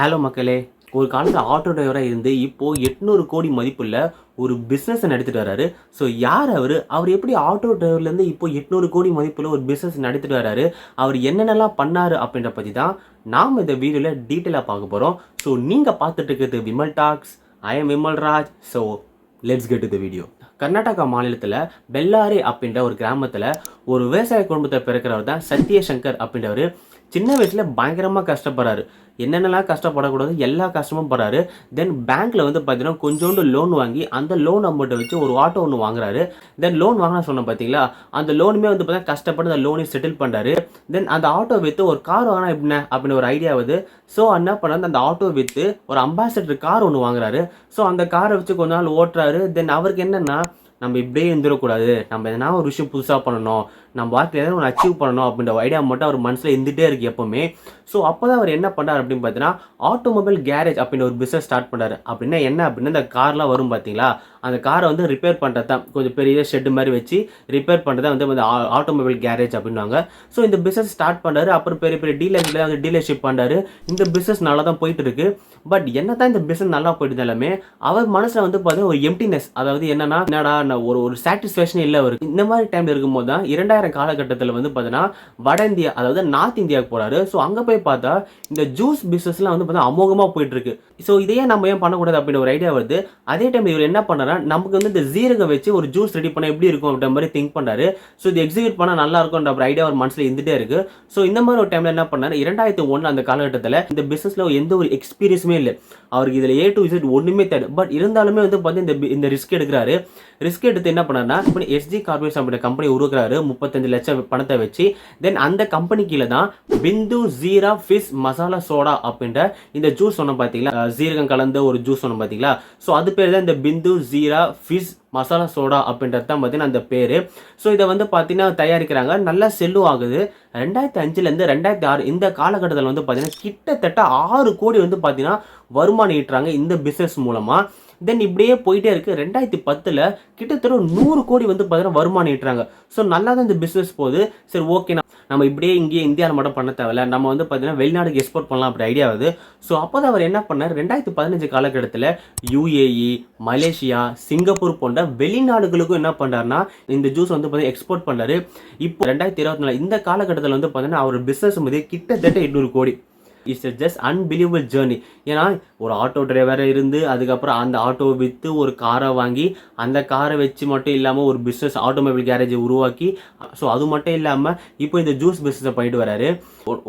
Hello மக்களே ஒரு காலத்தில் ஆட்டோ டிரைவராக இருந்து இப்போது எட்நூறு கோடி மதிப்புள்ள ஒரு பிஸ்னஸை நடத்திட்டு வராரு. ஸோ யார் அவர்? அவர் எப்படி ஆட்டோ டிரைவர்லேருந்து இப்போ எட்நூறு கோடி மதிப்புள்ள ஒரு பிஸ்னஸ் நடத்திட்டு வராரு? அவர் என்னென்னலாம் பண்ணார் அப்படின்ற பற்றி தான் நாம் இந்த வீடியோவில் டீட்டெயிலாக பார்க்க போகிறோம் ஸோ நீங்கள் பார்த்துட்டு இருக்கிறது Vimal talks I am Vimal Raj so let's get the video Karnataka மாநிலத்தில் பெல்லாரி அப்படின்ற ஒரு கிராமத்தில் ஒரு விவசாய குடும்பத்தை பிறக்கிறவர் தான் சத்யசங்கர் அப்படின்றவர். சின்ன வயசில் பயங்கரமாக கஷ்டப்படுறாரு. என்னென்னலாம் கஷ்டப்படக்கூடாது எல்லா கஷ்டமும் படுறாரு. தென் பேங்க்கில் வந்து பார்த்தீங்கன்னா கொஞ்சோண்டு லோன் வாங்கி அந்த லோன் அமௌண்ட்டை வச்சு ஒரு ஆட்டோ ஒன்று வாங்குறாரு. தென் லோன் வாங்கினா சொன்னோம் பார்த்தீங்களா அந்த லோனுமே வந்து பார்த்தீங்கன்னா கஷ்டப்பட்டு அந்த லோனையும் செட்டில் பண்ணுறாரு தென் அந்த ஆட்டோ விற்று ஒரு கார் வாங்கினா எப்படின்னா அப்படின்னு ஒரு ஐடியா வருது. ஸோ என்ன பண்ணாரு? அந்த ஆட்டோ விற்று ஒரு அம்பாசிடர் கார் ஒன்று வாங்குறாரு. ஸோ அந்த காரை வச்சு கொஞ்ச நாள் ஓட்டுறாரு. தென் அவருக்கு என்னென்னா நம்ம இப்படியே இருந்துடக்கூடாது. நம்ம எதனா ஒரு விஷயம் புதுசாக பண்ணணும். நம்ம வாழ்க்கையில் எதாவது ஒன்று அச்சீவ் பண்ணணும் அப்படின்ற ஐடியா மட்டும் அவர் மனசில் இருந்துகிட்டே இருக்கு எப்போவுமே. ஸோ அப்போ தான் அவர் என்ன பண்ணார் அப்படின்னு பார்த்தீங்கன்னா ஆட்டோமொபைல் கேரேஜ் அப்படின்ற ஒரு பிஸ்னஸ் ஸ்டார்ட் பண்ணார் அப்படின்னா என்ன? அப்படின்னா இந்த கார்லாம் வரும் பார்த்தீங்களா? அந்த காரை வந்து ரிப்பேர் பண்ணுறது தான். கொஞ்சம் பெரிய ஷெட்டு மாதிரி வச்சு ரிப்பேர் பண்ணுறது வந்து வந்து ஆட்டோமொபைல் கேரேஜ் அப்படின்னாங்க ஸோ இந்த பிஸ்னஸ் ஸ்டார்ட் பண்ணாரு அப்புறம் பெரிய பெரிய டீலர்ஸில் வந்து டீலர்ஷிப் பண்ணாரு இந்த பிஸ்னஸ் நல்லா தான் போயிட்டு இருக்கு பட் என்ன தான் இந்த பிஸ்னஸ் நல்லா போயிட்டு இருந்தாலுமே அவர் மனசில் வந்து பார்த்தீங்கன்னா ஒரு எம்டினஸ் அதாவது என்னன்னா என்னடா நான் ஒரு ஒரு சாட்டிஸ்ஃபேக்ஷன் இல்லை அவருக்கு. இந்த மாதிரி டைமில் இருக்கும்போது தான் இரண்டாயிரம் காலகட்டத்தில் வந்து பார்த்தீங்கன்னா வட இந்தியா அதாவது நார்த் இந்தியாவுக்கு போகிறாரு ஸோ அங்கே போய் பார்த்தா இந்த ஜூஸ் பிஸ்னஸ்லாம் வந்து பார்த்தா அமோகமாக போயிட்டு இருக்கு. ஸோ இதையே நம்ம ஏன் பண்ணக்கூடாது அப்படின்ற ஒரு ஐடியா வருது. அதே டைம் இவர் என்ன பண்ணாரா நமக்கு வந்து இந்த ஜீரகம் வச்சு ஒரு ஜூஸ் ரெடி பண்ண எப்படி இருக்கும் அப்படின்ற மாதிரி திங்க் பண்ணாரு. ஸோ இது எக்ஸிக்யூட் பண்ணால் நல்லா இருக்கும்ன்ற ஒரு ஐடியா ஒரு மனசில் இருந்துகிட்டே இருக்கு. ஸோ இந்த மாதிரி ஒரு டைமில் என்ன பண்ணார்? இரண்டாயிரத்தி ஒன்று அந்த காலகட்டத்தில் இந்த பிஸ்னஸில் எந்த ஒரு எக்ஸ்பீரியன்ஸுமே இல்லை. அவருக்கு இதில் ஏ டு இசட் ஒன்றுமே தேடு பட் இருந்தாலுமே வந்து பார்த்தீங்கன்னா இந்த இந்த ரிஸ்க் எடுக்கிறாரு. ரிஸ்க் எடுத்து என்ன பண்ணாருன்னா இப்போ எஸ்ஜி கார்பரேஷன் அப்படின்ற கம்பெனி உருவாக்குறாரு. முப்பத்தஞ்சு லட்சம் பணத்தை வச்சு. தென் அந்த கம்பெனி கீழே தான் பிந்து ஜீரா ஃபிஷ் மசாலா சோடா அப்படின்ற இந்த ஜூஸ் சொன்ன பார்த்தீங்களா ஜீரகம் கலந்த ஒரு ஜூஸ் ஒன்று பார்த்தீங்களா? ஸோ அது பேர் தான் இந்த பிந்து ஜீரா ஃபிஷ் மசாலா சோடா அப்படின்றது தான் பார்த்தீங்கன்னா அந்த பேர். ஸோ இதை வந்து பார்த்தீங்கன்னா தயாரிக்கிறாங்க. நல்லா செல்லும் ஆகுது. ரெண்டாயிரத்தி அஞ்சுலேருந்து ரெண்டாயிரத்தி ஆறு இந்த காலகட்டத்தில் வந்து பார்த்தீங்கன்னா கிட்டத்தட்ட ஆறு கோடி வந்து பார்த்தீங்கன்னா வருமானம் ஈட்டுறாங்க இந்த பிஸ்னஸ் மூலமாக தென் இப்படியே போயிட்டே இருக்குது ரெண்டாயிரத்தி பத்தில் கிட்டத்தட்ட நூறு கோடி வந்து பார்த்தீங்கன்னா வருமானம் ஈட்டுறாங்க. ஸோ நல்லா தான் இந்த பிஸ்னஸ் போகுது. சரி ஓகே நம்ம இப்படியே இங்கேயே இந்தியாவில் மட்டும் பண்ண தேவையில்ல. நம்ம வந்து பார்த்தீங்கன்னா வெளிநாடுக்கு எக்ஸ்போர்ட் பண்ணலாம் அப்படி ஐடியா வருது. ஸோ அப்போ தான் அவர் என்ன பண்ணார்? ரெண்டாயிரத்தி பதினஞ்சு காலகட்டத்தில் யூஏஇ மலேசியா சிங்கப்பூர் போன்ற வெளிநாடுகளுக்கும் என்ன பண்ணுறாருனா இந்த ஜூஸ் வந்து பார்த்தீங்கன்னா எக்ஸ்போர்ட் பண்ணார் இப்போ ரெண்டாயிரத்தி இருபத்தி நாலு இந்த காலகட்டத்தில் வந்து பார்த்தீங்கன்னா அவர் பிஸ்னஸ் மதிய கிட்டத்தட்ட எட்நூறு கோடி. இட்ஸ் ஜஸ்ட் அன்பிலீவபிள் ஜேர்னி ஏன்னா ஒரு ஆட்டோ டிரைவராக இருந்து அதுக்கப்புறம் அந்த ஆட்டோவை விற்று ஒரு காரை வாங்கி அந்த காரை வச்சு மட்டும் இல்லாமல் ஒரு பிஸ்னஸ் ஆட்டோமொபைல் கேரேஜை உருவாக்கி ஸோ அது மட்டும் இல்லாமல் இப்போ இந்த ஜூஸ் பிஸ்னஸை போயிட்டு வராரு.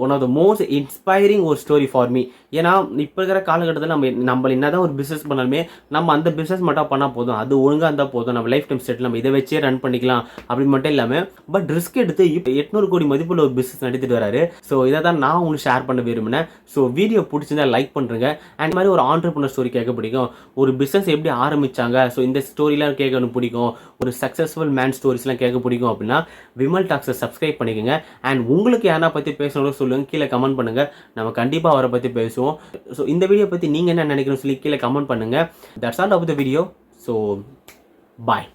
One of the most inspiring ஒரு ஸ்டோரி ஃபார் மீ ஏன்னா இப்போ இருக்கிற காலகட்டத்தில் நம்ம நம்ம என்னதான் ஒரு பிஸ்னஸ் பண்ணாலுமே நம்ம அந்த பிஸ்னஸ் மட்டும் பண்ணால் போதும். அது ஒழுங்காக இருந்தால் போதும். நம்ம லைஃப் டைம் செட்டில் நம்ம இதை வச்சே ரன் பண்ணிக்கலாம் அப்படின்னு மட்டும் இல்லாமல் பட் ரிஸ்க் எடுத்து இப்போ எட்நூறு கோடி மதிப்புள்ள ஒரு பிஸ்னஸ் நடத்திட்டு வராரு. ஸோ இதை தான் நான் உங்களுக்கு ஷேர் பண்ண விரும்பினேன். ஸோ வீடியோ பிடிச்சிருந்தா லைக் பண்ணுறங்க அண்ட் மாதிரி ஒரு ஆண்டர்பனர் ஸ்டோரி கேட்க பிடிக்கும். ஒரு பிஸ்னஸ் எப்படி ஆரம்பிச்சாங்க? ஸோ இந்த ஸ்டோரிலாம் கேட்கணும் பிடிக்கும். ஒரு சக்ஸஸ்ஃபுல் மேன் ஸ்டோரிஸ்லாம் கேட்க பிடிக்கும் அப்படின்னா விமல் டாக்ஸை சப்ஸ்கிரைப் பண்ணிக்கோங்க. அண்ட் உங்களுக்கு யாரா பற்றி பேசணும் சொல்லுங்கள் கீழே கமெண்ட் பண்ணுங்கள் நம்ம கண்டிப்பாக அவரை பற்றி பேசுவோம். ஸோ இந்த வீடியோ பற்றி நீங்கள் என்ன நினைக்கிறோம் சொல்லி கீழே கமெண்ட் பண்ணுங்கள் that's all of the video so bye